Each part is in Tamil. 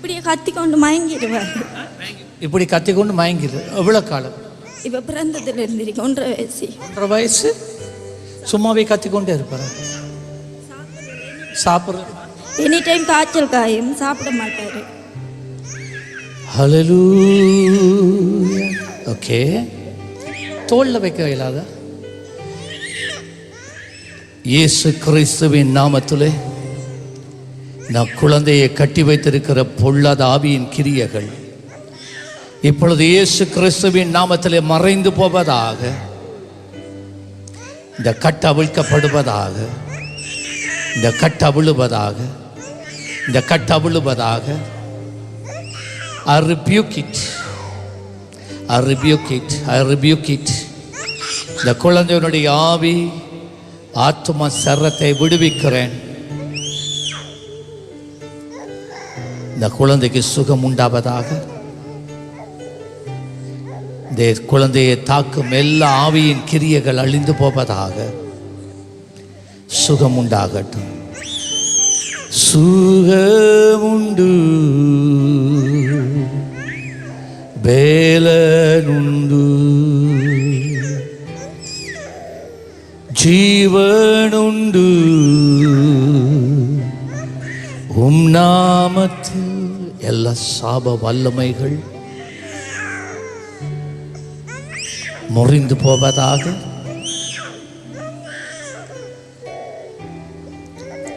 இப்படியே கத்தி கொண்டு மயங்கிடுவார். இப்படி கத்திக்கொண்டு மயங்கிது எவ்வளோ காலம்? இப்போ பிறந்ததுல இருந்திருக்கு ஒன்றரை வயசு. ஒன்றரை வயசு? சும்மாவே கத்திக்கொண்டே இருப்பார்? சாப்பிட்ற எனி டைம் காய்ச்சல் காயும் சாப்பிட மாட்டார். ஹalleluya ஓகே தோளில் வைக்க இயலாத? இயேசு கிறிஸ்துவின் நாமத்திலே நான் குழந்தையை கட்டி வைத்திருக்கிற பொல்லாத ஆவியின் கிரியைகள் இப்பொழுது இயேசு கிறிஸ்துவின் நாமத்திலே மறைந்து போவதாக இந்த கட்டு அவிழ்க்கப்படுவதாக இந்த கட்டு அவிழுவதாக இந்த கட்டு அவிழுவதாக I rebuke it. I rebuke it. I rebuke it. இந்த குழந்தையினுடைய ஆவி ஆத்மா சரத்தை விடுவிக்கிறேன் இந்த குழந்தைக்கு சுகம் உண்டாவதாக. இந்த குழந்தையை தாக்கும் எல்லா ஆவியின் கிரியைகள் அழிந்து போவதாக. சுகம் உண்டாகட்டும். சுகமுண்டு வேலனுண்டு ஜீவனுண்டு உம் நாமத்தில் எல்லா சாப வல்லமைகள் முறிந்து போவதாக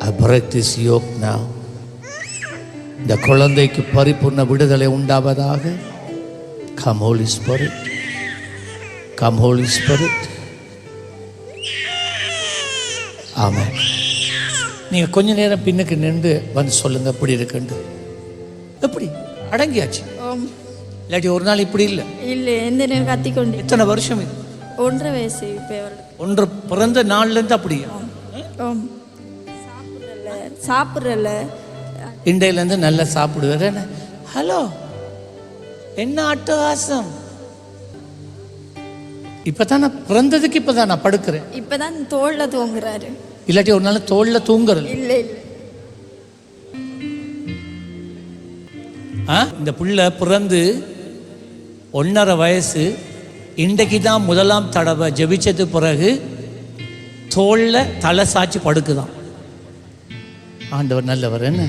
I break இந்த குழந்தைக்கு பரிபூர்ண விடுதலை உண்டாவதாக come holy spirit come holy spirit ஆமாம் நீங்கள் கொஞ்ச நேரம் பின்னுக்கு நின்று வந்து சொல்லுங்க எப்படி இருக்குன்னு எப்படி? அடங்கியாச்சு. இல்லாட்டி ஒரு நாள் இப்படி இல்லை. இல்லை எந்த நேரம் கத்தி கொண்டு எத்தனை வருஷம் இது? ஒன்றரை வயசு இப்போ ஒன்று பிறந்த நாள்லேருந்து அப்படியா? சாப்பிட்றல சாப்பிட்றல இண்டையிலேருந்து நல்லா சாப்பிடுவார் ஹலோ என்ன அட்டகாசம்? இப்போ தான் நான் பிறந்ததுக்கு இப்போ தான் நான் படுக்கிறேன். இப்போ தான் தோளில் தூங்குறாரு. இல்லாட்டி ஒரு நாள் தோளில் தூங்குறது. இல்லை ஆ? இந்த புள்ள பிறந்து ஒன்றரை வயசு இன்றைக்கு தான் முதலாம் தடவை ஜெபிச்சது பிறகு தோளில் தலை சாய்ச்சி படுக்குதான். ஆண்டவர் நல்லவர் என்ன?